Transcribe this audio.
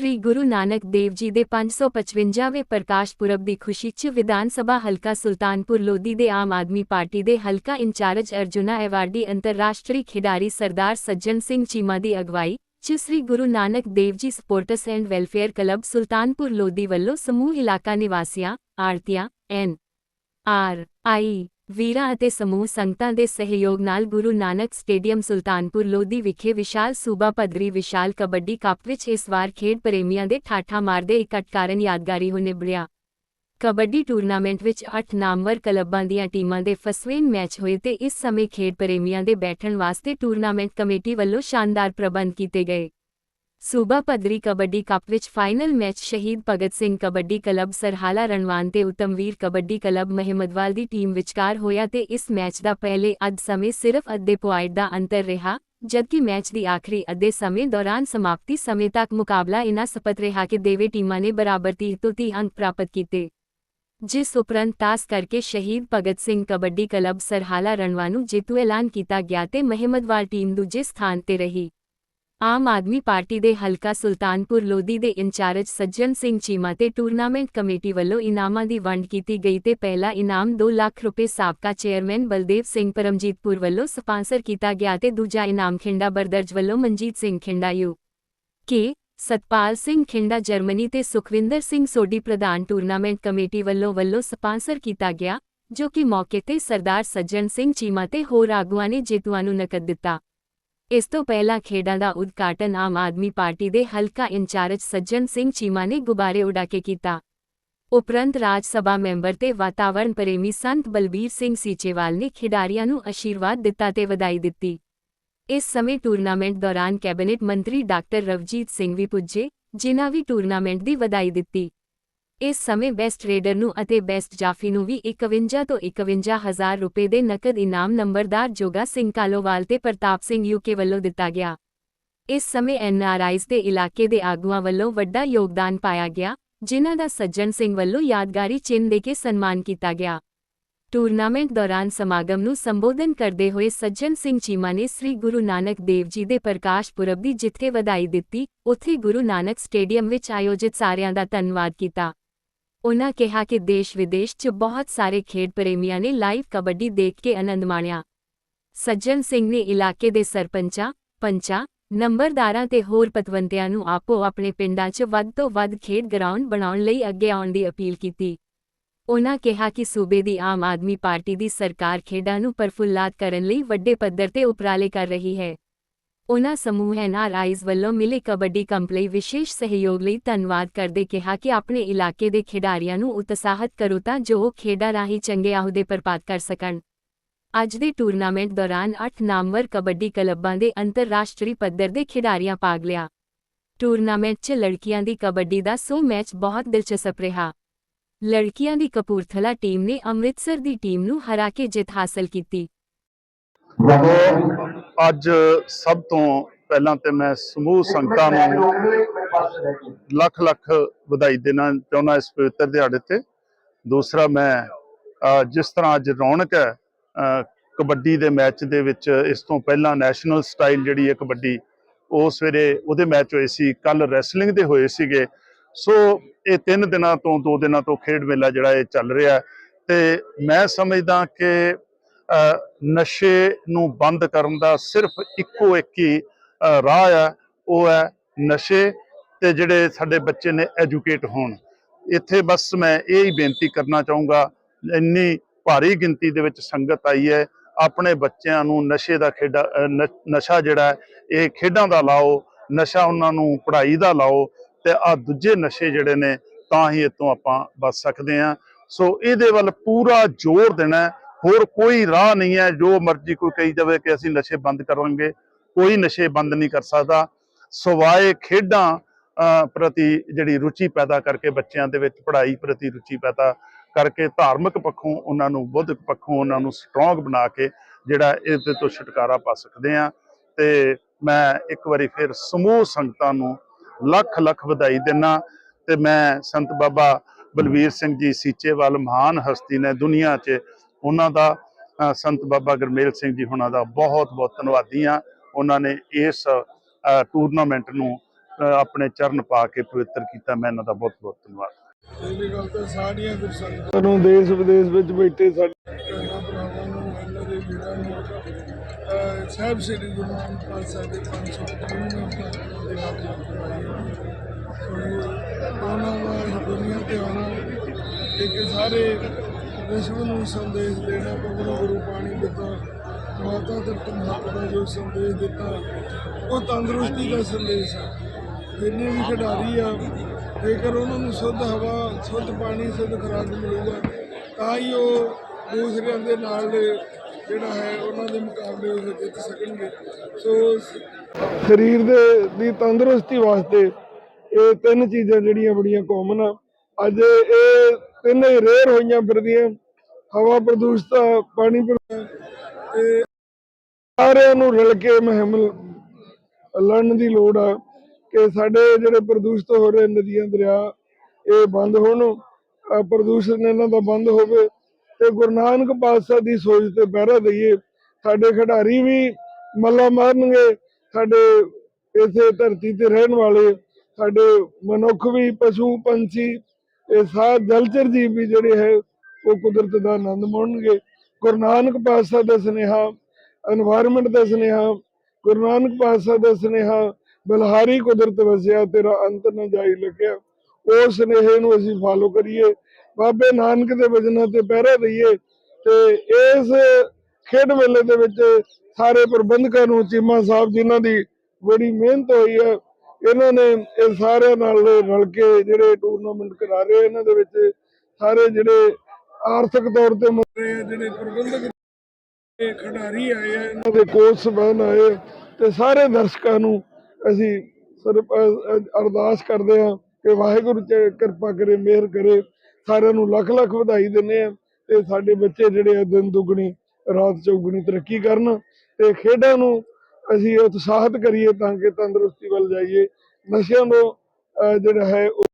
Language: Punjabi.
ਸ੍ਰੀ ਗੁਰੂ ਨਾਨਕ ਦੇਵ ਜੀ ਦੇ 555ਵੇਂ ਪ੍ਰਕਾਸ਼ ਪੁਰਬ ਦੀ ਖੁਸ਼ੀ 'ਚ ਵਿਧਾਨ ਸਭਾ ਹਲਕਾ ਸੁਲਤਾਨਪੁਰ ਲੋਧੀ ਦੇ ਆਮ ਆਦਮੀ ਪਾਰਟੀ ਦੇ ਹਲਕਾ ਇੰਚਾਰਜ ਅਰਜੁਨਾ ਐਵਾਰਡੀ, ਅੰਤਰਰਾਸ਼ਟਰੀ ਖਿਡਾਰੀ ਸਰਦਾਰ ਸੱਜਣ ਸਿੰਘ ਚੀਮਾ ਦੀ ਅਗਵਾਈ 'ਚ ਸ੍ਰੀ Guru Nanak Dev ji sports and welfare club Sultanpur Lodhi ਵੱਲੋਂ ਸਮੂਹ ਇਲਾਕਾ ਨਿਵਾਸੀਆਂ ਆਰਤੀਆਂ ਐਨ ਆਰ ਆਈ ਵੀਰਾਂ ਅਤੇ ਸਮੂਹ ਸੰਗਤਾਂ ਦੇ ਸਹਿਯੋਗ ਨਾਲ ਗੁਰੂ ਨਾਨਕ ਸਟੇਡੀਅਮ ਸੁਲਤਾਨਪੁਰ ਲੋਧੀ ਵਿਖੇ ਵਿਸ਼ਾਲ ਸੂਬਾ ਪੱਧਰੀ ਵਿਸ਼ਾਲ ਕਬੱਡੀ ਕੱਪ ਵਿੱਚ ਇਸ ਵਾਰ ਖੇਡ ਪ੍ਰੇਮੀਆਂ ਦੇ ਠਾਠਾ ਮਾਰਦੇ ਇਕੱਠ ਕਾਰਨ ਯਾਦਗਾਰੀ ਹੋ ਨਿਬੜਿਆ ਕਬੱਡੀ ਟੂਰਨਾਮੈਂਟ ਵਿੱਚ 8 ਨਾਮਵਰ ਕਲੱਬਾਂ ਦੀਆਂ ਟੀਮਾਂ ਦੇ ਫਸਵੇਨ ਮੈਚ ਹੋਏ ਤੇ ਇਸ ਸਮੇਂ ਖੇਡ ਪ੍ਰੇਮੀਆਂ ਦੇ ਬੈਠਣ ਵਾਸਤੇ ਟੂਰਨਾਮੈਂਟ ਕਮੇਟੀ ਵੱਲੋਂ ਸ਼ਾਨਦਾਰ ਪ੍ਰਬੰਧ ਕੀਤੇ ਗਏ। ਸੂਬਾ ਪੱਧਰੀ ਕਬੱਡੀ ਕੱਪ ਵਿੱਚ final match Shaheed Bhagat Singh kabaddi club Sarhala Ranwan ਤੇ ਉਤਮਵੀਰ ਕਬੱਡੀ ਕਲੱਬ ਮਹਿਮਦਵਾਲ ਦੀ ਟੀਮ ਵਿਚਕਾਰ ਹੋਇਆ ਤੇ ਇਸ ਮੈਚ ਦਾ ਪਹਿਲੇ ਅੱਧ ਸਮੇਂ ਸਿਰਫ ਅੱਧੇ ਪੁਆਇੰਟ ਦਾ ਅੰਤਰ ਰਿਹਾ, ਜਦਕਿ ਮੈਚ ਦੀ ਆਖਰੀ ਅੱਧੇ ਸਮੇਂ ਦੌਰਾਨ ਸਮਾਪਤੀ ਸਮੇਂ ਤੱਕ ਮੁਕਾਬਲਾ ਇਨਾ ਸਪਤ ਰਿਹਾ ਕਿ ਦੇਵੇ ਟੀਮਾਂ ਨੇ ਬਰਾਬਰ 30 ਤੋਂ 30 ਅੰਕ ਪ੍ਰਾਪਤ ਕੀਤੇ। ਜਿਸ ਉਪਰੰਤ ਤਾਸ ਕਰਕੇ ਸ਼ਹੀਦ ਭਗਤ ਸਿੰਘ ਕਬੱਡੀ ਕਲੱਬ ਸਰਹਾਲਾ ਰਣਵਾ ਨੂੰ ਜੇਤੂ ਐਲਾਨ ਕੀਤਾ ਗਿਆ ਤੇ ਮਹਿਮਦਵਾਲ ਟੀਮ ਦੂਜੇ ਸਥਾਨ ਤੇ ਰਹੀ। ਆਮ ਆਦਮੀ ਪਾਰਟੀ ਦੇ ਹਲਕਾ ਸੁਲਤਾਨਪੁਰ ਲੋਧੀ ਦੇ ਇੰਚਾਰਜ ਸੱਜਣ ਸਿੰਘ ਚੀਮਾ ਤੇ ਟੂਰਨਾਮੈਂਟ ਕਮੇਟੀ ਵੱਲੋਂ ਇਨਾਮਾਂ ਦੀ ਵੰਡ ਕੀਤੀ ਗਈ ਤੇ ਪਹਿਲਾ ਇਨਾਮ 2 ਲੱਖ ਰੁਪਏ ਸਾਬਕਾ ਚੇਅਰਮੈਨ ਬਲਦੇਵ ਸਿੰਘ ਪਰਮਜੀਤਪੁਰ ਵੱਲੋਂ ਸਪਾਂਸਰ ਕੀਤਾ ਗਿਆ ਤੇ ਦੂਜਾ ਇਨਾਮ ਖਿੰਡਾ ਬਰਦਰਜ ਵੱਲੋਂ Manjit Singh Khinda U K Satpal Singh Khinda Germany ਤੇ ਸੁਖਵਿੰਦਰ ਸਿੰਘ ਸੋਢੀ ਪ੍ਰਧਾਨ ਟੂਰਨਾਮੈਂਟ ਕਮੇਟੀ ਵੱਲੋਂ ਵੱਲੋਂ ਸਪਾਂਸਰ ਕੀਤਾ ਗਿਆ ਜੋ ਕਿ ਮੌਕੇ ਤੇ ਸਰਦਾਰ ਸੱਜਣ ਸਿੰਘ ਚੀਮਾ ਤੇ ਹੋਰ ਆਗੂਆਂ ਨੇ ਜੇਤੂਆਂ ਨੂੰ ਨਕਦ ਦਿੱਤਾ ਇਸ ਤੋਂ ਪਹਿਲਾਂ ਖੇਡਾਂ ਦਾ ਉਦਘਾਟਨ ਆਮ ਆਦਮੀ ਪਾਰਟੀ ਦੇ ਹਲਕਾ ਇੰਚਾਰਜ ਸੱਜਣ ਸਿੰਘ ਚੀਮਾ ਨੇ ਗੁਬਾਰੇ ਉਡਾ ਕੇ ਕੀਤਾ। ਉਪਰੰਤ ਰਾਜ ਸਭਾ ਮੈਂਬਰ ਤੇ ਵਾਤਾਵਰਣ ਪ੍ਰੇਮੀ ਸੰਤ ਬਲਬੀਰ ਸਿੰਘ ਸੀਚੇਵਾਲ ਨੇ ਖਿਡਾਰੀਆਂ ਨੂੰ ਅਸ਼ੀਰਵਾਦ ਦਿੱਤਾ ਤੇ ਵਧਾਈ ਦਿੱਤੀ। ਇਸ ਸਮੇਂ ਟੂਰਨਾਮੈਂਟ ਦੌਰਾਨ ਕੈਬਨਿਟ ਮੰਤਰੀ ਡਾਕਟਰ ਰਵਜੀਤ ਸਿੰਘ ਵੀ ਪੁੱਜੇ, ਜਿਨ੍ਹਾਂ ਵੀ ਟੂਰਨਾਮੈਂਟ ਦੀ ਵਧਾਈ ਦਿੱਤੀ। ਇਸ ਸਮੇਂ ਬੈਸਟ ਰੇਡਰ ਨੂੰ ਅਤੇ ਬੈਸਟ ਜਾਫੀ ਨੂੰ ਵੀ 51 ਤੋਂ 51 ਹਜ਼ਾਰ ਰੁਪਏ ਦੇ ਨਕਦ ਇਨਾਮ ਨੰਬਰਦਾਰ ਜੋਗਾ ਸਿੰਘ ਕਾਲੋਵਾਲ ਤੇ ਪ੍ਰਤਾਪ ਸਿੰਘ ਯੂਕੇ ਵੱਲੋਂ ਦਿੱਤਾ ਗਿਆ। ਇਸ ਸਮੇਂ ਐਨਆਰਆਈਜ਼ ਦੇ ਇਲਾਕੇ ਦੇ ਆਗੂਆਂ ਵੱਲੋਂ ਵੱਡਾ ਯੋਗਦਾਨ ਪਾਇਆ ਗਿਆ, ਜਿਨ੍ਹਾਂ ਦਾ ਸੱਜਣ ਸਿੰਘ ਵੱਲੋਂ ਯਾਦਗਾਰੀ ਚਿੰਨ੍ਹ ਦੇ ਕੇ ਸਨਮਾਨ ਕੀਤਾ ਗਿਆ। ਟੂਰਨਾਮੈਂਟ ਦੌਰਾਨ ਸਮਾਗਮ ਨੂੰ ਸੰਬੋਧਨ ਕਰਦੇ ਹੋਏ ਸੱਜਣ ਸਿੰਘ ਚੀਮਾ ਨੇ ਸ੍ਰੀ ਗੁਰੂ ਨਾਨਕ ਦੇਵ ਜੀ ਦੇ ਪ੍ਰਕਾਸ਼ ਪੁਰਬ ਦੀ ਜਿੱਥੇ ਵਧਾਈ ਦਿੱਤੀ, ਉੱਥੇ ਗੁਰੂ ਨਾਨਕ ਸਟੇਡੀਅਮ ਵਿੱਚ ਆਯੋਜਿਤ ਸਾਰਿਆਂ ਦਾ ਧੰਨਵਾਦ ਕੀਤਾ। ਉਨ੍ਹਾਂ ਕਿਹਾ ਕਿ ਦੇਸ਼ ਵਿਦੇਸ਼ 'ਚ ਬਹੁਤ ਸਾਰੇ ਖੇਡ ਪ੍ਰੇਮੀਆਂ ਨੇ ਲਾਈਵ ਕਬੱਡੀ ਦੇਖ ਕੇ ਆਨੰਦ ਮਾਣਿਆ। ਸੱਜਣ ਸਿੰਘ ਨੇ ਇਲਾਕੇ ਦੇ ਸਰਪੰਚਾਂ, ਪੰਚਾਂ, ਨੰਬਰਦਾਰਾਂ ਤੇ ਹੋਰ ਪਤਵੰਤਿਆਂ ਨੂੰ ਆਪੋ ਆਪਣੇ ਪਿੰਡਾਂ 'ਚ ਵੱਧ ਤੋਂ ਵੱਧ ਖੇਡ ਗਰਾਊਂਡ ਬਣਾਉਣ ਲਈ ਅੱਗੇ ਆਉਣ ਦੀ ਅਪੀਲ ਕੀਤੀ। ਉਨ੍ਹਾਂ ਕਿਹਾ ਕਿ ਸੂਬੇ ਦੀ ਆਮ ਆਦਮੀ ਪਾਰਟੀ ਦੀ ਸਰਕਾਰ ਖੇਡਾਂ ਨੂੰ ਪਰਫੁੱਲਾਤ ਕਰਨ ਲਈ ਵੱਡੇ ਪੱਧਰ ਤੇ ਉਪਰਾਲੇ ਕਰ ਰਹੀ ਹੈ। ਉਨ੍ਹਾਂ ਸਮੂਹ ਐਨਆਰਆਈਜ਼ ਵੱਲੋਂ ਮਿਲੇ ਕਬੱਡੀ ਕੰਪ ਲਈ ਵਿਸ਼ੇਸ਼ ਸਹਿਯੋਗ ਲਈ ਧੰਨਵਾਦ ਕਰਦੇ ਕਿਹਾ ਕਿ ਆਪਣੇ ਇਲਾਕੇ ਦੇ ਖਿਡਾਰੀਆਂ ਨੂੰ ਉਤਸ਼ਾਹਤ ਕਰੋ ਤਾਂ ਜੋ ਉਹ ਖੇਡਾਂ ਰਾਹੀਂ ਚੰਗੇ ਅਹੁਦੇ ਪ੍ਰਾਪਤ ਕਰ ਸਕਣ। ਅੱਜ ਦੇ ਟੂਰਨਾਮੈਂਟ ਦੌਰਾਨ 8 ਨਾਮਵਰ ਕਬੱਡੀ ਕਲੱਬਾਂ ਦੇ ਅੰਤਰਰਾਸ਼ਟਰੀ ਪੱਧਰ ਦੇ ਖਿਡਾਰੀਆਂ ਭਾਗ ਲਿਆ। ਟੂਰਨਾਮੈਂਟ 'ਚ ਲੜਕੀਆਂ ਦੀ ਕਬੱਡੀ ਦਾ 100 ਮੈਚ ਬਹੁਤ ਦਿਲਚਸਪ ਰਿਹਾ। ਲੜਕੀਆਂ ਦੀ ਕਪੂਰਥਲਾ ਟੀਮ ਨੇ ਅੰਮ੍ਰਿਤਸਰ ਦੀ ਟੀਮ ਨੂੰ ਹਰਾ ਕੇ ਜਿੱਤ ਹਾਸਲ ਕੀਤੀ। ਅੱਜ ਸਭ ਤੋਂ ਪਹਿਲਾਂ ਤੇ ਮੈਂ ਸਮੂਹ ਸੰਗਤਾਂ ਨੂੰ ਲੱਖ ਲੱਖ ਵਧਾਈ ਦੇਣਾ ਚਾਹੁੰਦਾ ਇਸ ਪਵਿੱਤਰ ਦਿਹਾੜੇ ਤੇ। ਦੂਸਰਾ ਮੈਂ ਜਿਸ ਤਰ੍ਹਾਂ ਅੱਜ ਰੌਣਕ ਹੈ ਕਬੱਡੀ ਦੇ ਮੈਚ ਦੇ ਵਿੱਚ ਇਸ ਤੋਂ ਪਹਿਲਾਂ ਨੈਸ਼ਨਲ ਸਟਾਈਲ ਜਿਹੜੀ ਹੈ ਕਬੱਡੀ, ਉਹ ਸਵੇਰੇ ਉਹਦੇ ਮੈਚ ਹੋਏ ਸੀ ਕੱਲ ਰੈਸਲਿੰਗ ਦੇ ਹੋਏ ਸੀਗੇ। ਸੋ ਇਹ ਤਿੰਨ ਦਿਨਾਂ ਤੋਂ ਦੋ ਦਿਨਾਂ ਤੋਂ ਖੇਡ ਮੇਲਾ ਜਿਹੜਾ ਇਹ ਚੱਲ ਰਿਹਾ ਹੈ। ਤੇ ਮੈਂ ਸਮਝਦਾ ਕਿ ਨਸ਼ੇ ਨੂੰ ਬੰਦ ਕਰਨ ਦਾ ਸਿਰਫ ਇੱਕੋ ਇੱਕ ਹੀ ਰਾਹ ਹੈ, ਉਹ ਹੈ ਨਸ਼ੇ ਤੇ ਜਿਹੜੇ ਸਾਡੇ ਬੱਚੇ ਨੇ ਐਜੂਕੇਟ ਹੋਣ। ਇੱਥੇ ਬਸ ਮੈਂ ਇਹ ਹੀ ਬੇਨਤੀ ਕਰਨਾ ਚਾਹੂੰਗਾ, ਇੰਨੀ ਭਾਰੀ ਗਿਣਤੀ ਦੇ ਵਿੱਚ ਸੰਗਤ ਆਈ ਹੈ, ਆਪਣੇ ਬੱਚਿਆਂ ਨੂੰ ਨਸ਼ੇ ਦਾ ਖੇਡਾ ਨ- ਨਸ਼ਾ ਜਿਹੜਾ ਇਹ ਖੇਡਾਂ ਦਾ ਲਾਓ, ਨਸ਼ਾ ਉਹਨਾਂ ਨੂੰ ਪੜ੍ਹਾਈ ਦਾ ਲਾਓ ਤੇ ਆ ਦੂਜੇ ਨਸ਼ੇ ਜਿਹੜੇ ਨੇ ਤਾਂ ਹੀ ਇਤੋਂ ਆਪਾਂ ਬਚ ਸਕਦੇ ਹਾਂ। ਸੋ ਇਹਦੇ ਵੱਲ ਪੂਰਾ ਜ਼ੋਰ ਦੇਣਾ ਹੋਰ ਕੋਈ ਰਾਹ ਨਹੀਂ ਹੈ, ਜੋ ਮਰਜ਼ੀ ਕੋਈ ਕਹੀ ਜਾਵੇ ਕਿ ਅਸੀਂ ਨਸ਼ੇ ਬੰਦ ਕਰਾਂਗੇ, ਕੋਈ ਨਸ਼ੇ ਬੰਦ ਨਹੀਂ ਕਰ ਸਕਦਾ। ਸਵਾਏ ਖੇਡਾਂ ਪ੍ਰਤੀ ਜਿਹੜੀ ਰੁਚੀ ਪੈਦਾ ਕਰਕੇ ਬੱਚਿਆਂ ਦੇ ਵਿੱਚ ਪੜ੍ਹਾਈ ਪ੍ਰਤੀ ਰੁਚੀ ਪੈਦਾ ਕਰਕੇ ਧਾਰਮਿਕ ਪੱਖੋਂ ਉਹਨਾਂ ਨੂੰ ਬੁੱਧਿਕ ਪੱਖੋਂ ਉਹਨਾਂ ਨੂੰ ਸਟਰੋਂਗ ਬਣਾ ਕੇ ਜਿਹੜਾ ਇਹਦੇ ਤੋਂ ਛੁਟਕਾਰਾ ਪਾ ਸਕਦੇ ਆ ਤੇ ਮੈਂ ਇੱਕ ਵਾਰੀ ਫਿਰ ਸਮੂਹ ਸੰਗਤਾਂ ਨੂੰ ਲੱਖ ਲੱਖ ਵਧਾਈ ਦਿੰਨਾ। ਤੇ ਮੈਂ ਸੰਤ ਬਾਬਾ ਬਲਵੀਰ ਸਿੰਘ ਜੀ ਸੀਚੇਵਾਲ ਮਹਾਨ ਹਸਤੀ ਨੇ ਦੁਨੀਆ 'ਚ ਉਹਨਾਂ ਦਾ ਸੰਤ ਬਾਬਾ ਗੁਰਮੇਲ ਸਿੰਘ ਜੀ ਹੁਣਾਂ ਦਾ ਬਹੁਤ ਬਹੁਤ ਧੰਨਵਾਦੀ ਆ ਉਹਨਾਂ ਨੇ ਇਸ ਟੂਰਨਾਮੈਂਟ ਨੂੰ ਆਪਣੇ ਚਰਨ ਪਾ ਕੇ ਪਵਿੱਤਰ ਕੀਤਾ। ਮੈਂ ਇਹਨਾਂ ਦਾ ਬਹੁਤ ਬਹੁਤ ਧੰਨਵਾਦ। ਪਹਿਲੀ ਗੱਲ ਤਾਂ ਸਾਰੀਆਂ ਗੁਰਸੰਗਤਾਂ ਨੂੰ ਦੇਸ਼ ਵਿਦੇਸ਼ ਵਿੱਚ ਬੈਠੇ ਸਾਡੇ ਭੈਣਾਂ ਭਰਾਵਾਂ ਨੂੰ ਇਹਨਾਂ ਦੇ ਵੀਰਾਂ ਨੂੰ ਅਹ ਸਾਹਿਬ ਸ੍ਰੀ ਗੁਰੂ ਨਾਨਕ ਪਾਤਸ਼ਾਹ ਦੇ 555 ਪਾਤਸ਼ਾਹ ਦੇ ਨਾਲ ਜੁੜਾਈ ਸੋ ਉਹਨਾਂ ਦਾ ਇਸ ਦੁਨੀਆ ਤੇ ਆਉਣਾ ਇੱਕ ਸਾਰੇ ਵਿਸ਼ਵ ਨੂੰ ਸੰਦੇਸ਼ ਦੇਣਾ ਪਵਨ ਗੁਰੂ ਪਾਣੀ ਦਿੱਤਾ, ਮਾਤਾ ਧਰਤ ਮਾਤਾ ਦਾ ਜੋ ਸੰਦੇਸ਼ ਦਿੱਤਾ, ਉਹ ਤੰਦਰੁਸਤੀ ਦਾ ਸੰਦੇਸ਼ ਹੈ ਜਿੰਨੇ ਵੀ ਖਿਡਾਰੀ ਆ, ਜੇਕਰ ਉਹਨਾਂ ਨੂੰ ਸ਼ੁੱਧ ਹਵਾ, ਸ਼ੁੱਧ ਪਾਣੀ, ਸ਼ੁੱਧ ਖੁਰਾਕ ਮਿਲੂਗਾ, ਤਾਂ ਹੀ ਉਹ ਦੂਸਰਿਆਂ ਦੇ ਨਾਲ ਜਿਹੜਾ ਹੈ, ਉਹਨਾਂ ਦੇ ਮੁਕਾਬਲੇ ਉਹ ਜਿੱਤ ਸਕਣਗੇ। ਸੋ ਸਰੀਰ ਦੇ, ਦੀ ਤੰਦਰੁਸਤੀ ਵਾਸਤੇ ਇਹ ਤਿੰਨ ਚੀਜ਼ਾਂ ਜਿਹੜੀਆਂ ਬੜੀਆਂ ਕਾਮਨ ਆ। ਅੱਜ ਇਹ ਤਿੰਨ ਹੀ ਰੇਅਰ ਹੋਈਆਂ ਫਿਰਦੀਆਂ, ਹਵਾ ਪ੍ਰਦੂਸ਼ਿਤ ਪਾਣੀ ਤੇ ਸਾਰਿਆਂ ਨੂੰ ਰਲ ਕੇ ਮੁਹਿੰਮ ਲੜਨ ਦੀ ਲੋੜ ਆ ਕਿ ਸਾਡੇ ਜਿਹੜੇ ਪ੍ਰਦੂਸ਼ਿਤ ਹੋ ਰਹੇ ਨਦੀਆਂ, ਦਰਿਆ, ਇਹ ਬੰਦ ਹੋਣ ਪ੍ਰਦੂਸ਼ਣ ਇਹਨਾਂ ਦਾ ਬੰਦ ਹੋਵੇ, ਤੇ ਗੁਰੂ ਨਾਨਕ ਪਾਤਸ਼ਾਹ ਦੀ ਸੋਚ ਤੇ ਪਹਿਰਾ ਦਈਏ, ਸਾਡੇ ਖਿਡਾਰੀ ਵੀ ਮੱਲਾ ਮਾਰਨਗੇ, ਸਾਡੇ ਇਸੇ ਧਰਤੀ ਤੇ ਰਹਿਣ ਵਾਲੇ, ਸਾਡੇ ਮਨੁੱਖ ਵੀ ਪਸ਼ੂ, ਪੰਛੀ ਇਹ ਸਾਰ ਜਲਚਰ ਜੀਵ ਵੀ ਜਿਹੜੇ ਹੈ, ਉਹ ਕੁਦਰਤ ਦਾ ਆਨੰਦ ਮਾਣਨਗੇ। ਗੁਰੂ ਨਾਨਕ ਪਾਤਸ਼ਾਹ ਦਾ ਸੁਨੇਹਾ এনवायरमेंट ਦਾ ਸੁਨੇਹਾ, ਗੁਰੂ ਨਾਨਕ ਪਾਤਸ਼ਾਹ ਦਾ ਸੁਨੇਹਾ, ਬਲਹਾਰੀ ਕੁਦਰਤ ਵਸਿਆ, ਤੇਰਾ ਅੰਤ ਨਾ ਜਾਈ ਲਗਿਆ। ਉਸ ਸੁਨੇਹੇ ਨੂੰ ਅਸੀਂ ਫਾਲੋ ਕਰੀਏ। ਬਾਬੇ ਨਾਨਕ ਦੇ ਵਜਨਾਂ ਤੇ ਪਹਿਰਾ ਦਈਏ ਤੇ ਇਸ ਖੇਡ ਮੇਲੇ ਦੇ ਵਿੱਚ ਸਾਰੇ ਪ੍ਰਬੰਧਕਾਂ ਨੂੰ, ਚੀਮਾ ਸਾਹਿਬ ਜਿਨ੍ਹਾਂ ਦੀ ਬੜੀ ਮਿਹਨਤ ਹੋਈ ਹੈ ਇਹਨਾਂ ਨੇ ਇਹ ਸਾਰਿਆਂ ਨਾਲ ਰਲ ਕੇ ਜਿਹੜੇ ਟੂਰਨਾਮੈਂਟ ਕਰਾ ਰਹੇ ਇਹਨਾਂ ਦੇ ਵਿੱਚ ਸਾਰੇ ਜਿਹੜੇ ਆਰਥਿਕ ਤੌਰ ਤੇ ਮਰੇ ਜਿਹੜੇ ਪ੍ਰਬੰਧਕ ਖਿਡਾਰੀ ਆਏ ਆ ਇਹਨਾਂ ਦੇ ਕੋਚ ਸਬੰਧ ਆਏ ਤੇ ਸਾਰੇ ਦਰਸ਼ਕਾਂ ਨੂੰ ਅਸੀਂ ਅਰਦਾਸ ਕਰਦੇ ਹਾਂ ਕਿ ਵਾਹਿਗੁਰੂ ਕਿਰਪਾ ਕਰੇ ਮਿਹਰ ਕਰੇ ਸਾਰਿਆਂ ਨੂੰ ਲੱਖ ਲੱਖ ਵਧਾਈ ਦਿੰਦੇ ਆ ਤੇ ਸਾਡੇ ਬੱਚੇ ਜਿਹੜੇ ਆ ਦਿਨ ਦੁੱਗਣੀ ਰਾਤ ਚੌਗੁਣੀ ਤਰੱਕੀ ਕਰਨ ਤੇ ਖੇਡਾਂ ਨੂੰ ਅਸੀਂ ਉਤਸ਼ਾਹਿਤ ਕਰੀਏ ਤਾਂ ਕਿ ਤੰਦਰੁਸਤੀ ਵੱਲ ਜਾਈਏ। ਨਸ਼ਿਆਂ ਤੋਂ ਜਿਹੜਾ ਹੈ ਉਹ